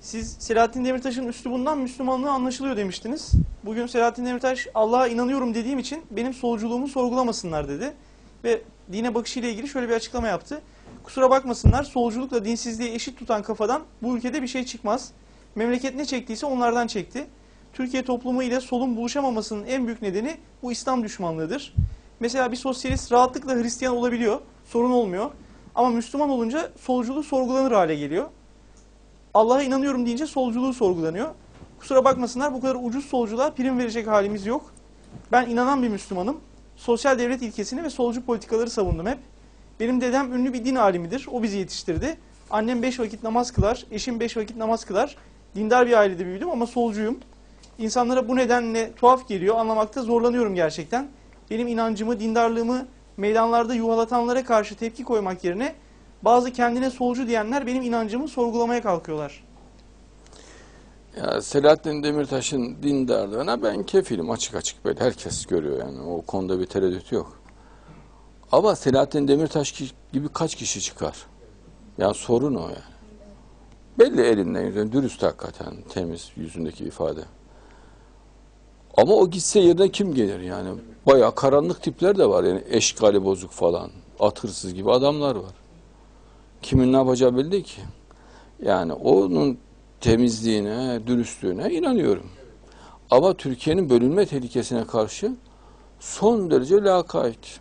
Siz Selahattin Demirtaş'ın üslubundan Müslümanlığı anlaşılıyor demiştiniz. Bugün Selahattin Demirtaş Allah'a inanıyorum dediğim için benim solculuğumu sorgulamasınlar dedi. Ve dine bakışıyla ilgili şöyle bir açıklama yaptı. Kusura bakmasınlar solculukla dinsizliği eşit tutan kafadan bu ülkede bir şey çıkmaz. Memleket ne çektiyse onlardan çekti. Türkiye toplumu ile solun buluşamamasının en büyük nedeni bu İslam düşmanlığıdır. Mesela bir sosyalist rahatlıkla Hristiyan olabiliyor, sorun olmuyor. Ama Müslüman olunca solculuğu sorgulanır hale geliyor. Allah'a inanıyorum deyince solculuğu sorgulanıyor. Kusura bakmasınlar bu kadar ucuz solculuğa prim verecek halimiz yok. Ben inanan bir Müslümanım. Sosyal devlet ilkesini ve solcu politikaları savundum hep. Benim dedem ünlü bir din alimidir. O bizi yetiştirdi. Annem beş vakit namaz kılar, eşim beş vakit namaz kılar. Dindar bir ailede büyüdüm ama solcuyum. İnsanlara bu nedenle tuhaf geliyor, anlamakta zorlanıyorum gerçekten. Benim inancımı, dindarlığımı meydanlarda yuhalatanlara karşı tepki koymak yerine bazı kendine solcu diyenler benim inancımı sorgulamaya kalkıyorlar. Ya Selahattin Demirtaş'ın dindarlığına ben kefilim açık açık böyle herkes görüyor yani o konuda bir tereddüt yok. Ama Selahattin Demirtaş gibi kaç kişi çıkar? Ya sorun o yani. Belli elinden yüzünden dürüst hakikaten temiz yüzündeki ifade. Ama o gitse yerine kim gelir yani? Bayağı karanlık tipler de var yani eşkali bozuk falan. At hırsız gibi adamlar var. Kimin ne yapacağı belli değil ki. Yani onun temizliğine, dürüstlüğüne inanıyorum. Ama Türkiye'nin bölünme tehlikesine karşı son derece lakayt.